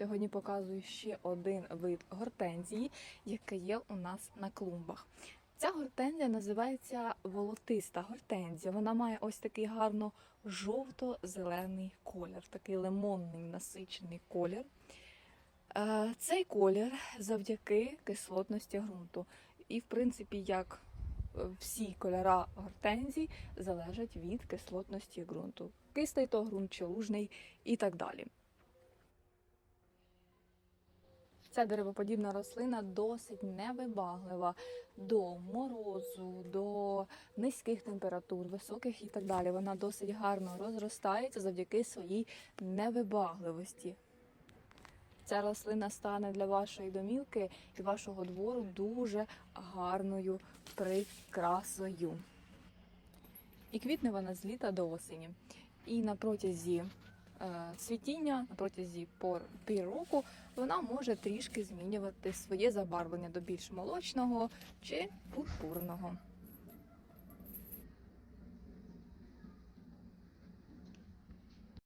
Сьогодні показую ще один вид гортензії, яка є у нас на клумбах. Ця гортензія називається волотиста гортензія. Вона має ось такий гарно жовто-зелений колір, такий лимонний насичений колір. Е, Цей колір завдяки кислотності ґрунту. І, в принципі, як е, всі кольора гортензій залежать від кислотності ґрунту. Кислий то ґрунт чи лужний і так далі. Ця деревоподібна рослина досить невибаглива до морозу, до низьких температур, високих і так далі. Вона досить гарно розростається завдяки своїй невибагливості. Ця рослина стане для вашої домівки і вашого двору дуже гарною прикрасою. І квітне вона з літа до осені. І на протязі цвітіння, на протязі пор пір року, вона може трішки змінювати своє забарвлення до більш молочного чи пурпурного.